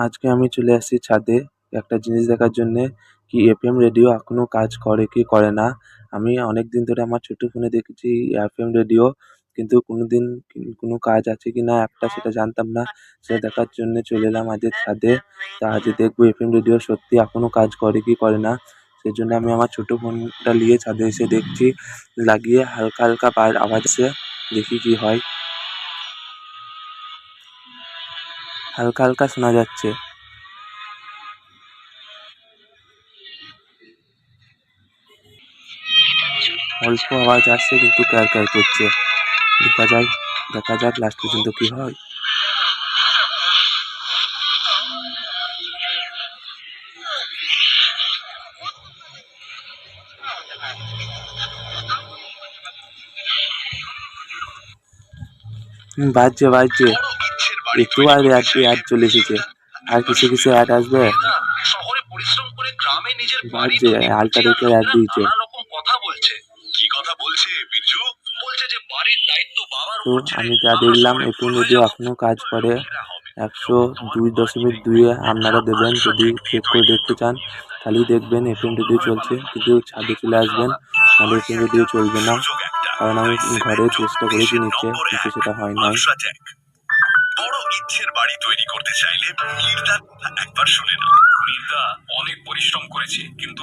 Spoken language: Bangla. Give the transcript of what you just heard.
আজকে আমি চলে এসেছি ছাদে একটা জিনিস দেখার জন্যে কি এফ.এম. রেডিও এখনও কাজ করে কি করে না আমি অনেক দিন ধরে আমার ছোট ফোনে দেখেছি এফ.এম. রেডিও, কিন্তু কোনোদিন কোনো কাজ আছে কি না টা সেটা জানতাম না সেটা দেখার জন্য চলে এলাম আজকে ছাদে তা আজ দেখব এফ.এম. রেডিও সত্যি এখনও কাজ করে কি করে না সেই জন্য আমি আমার ছোট ফোনটা নিয়ে ছাদে এসে দেখছি লাগিয়ে হালকা হালকা আওয়াজ আসছে দেখি কি হয় হালকা হালকা শোনা যাচ্ছে। অল্প আওয়াজ আসছে কিন্তু ক্যার ক্যার করছে। দেখা যাক দেখা যাক লাস্ট পর্যন্ত কি হয়। বাজছে বাজছে। একটু আর অ্যাড অ্যাড চলে এসেছে। আর কিছু কিছু অ্যাড আসবে? শহরে পরিশ্রম করে গ্রামে নিজের বাড়ি অ্যাড দিয়েছে। কথা বলছে। কি কথা বলছে বিরজু বলছে যে বাড়ির দায়িত্ব বাবার তো আমি যা দেখলাম বড় হয়ে এখনও কাজ করে একশো দুই দশমিক দুইয়ে আপনারা দেবেন যদি চেক করে দেখতে চান তাহলেই দেখবেন এফএম রেডিও চলছে। কিন্তু ছাদে চলে আসবেন নাহলে এফএম রেডিও চলবে না। কারণ আমি ঘরে চেষ্টা করেছি নিচে কিন্তু সেটা হয়। বড় ইচ্ছের বাড়ি তৈরি করতে চাইলে মির্দার কথা একবার শুনে না অনেক পরিশ্রম করেছে কিন্তু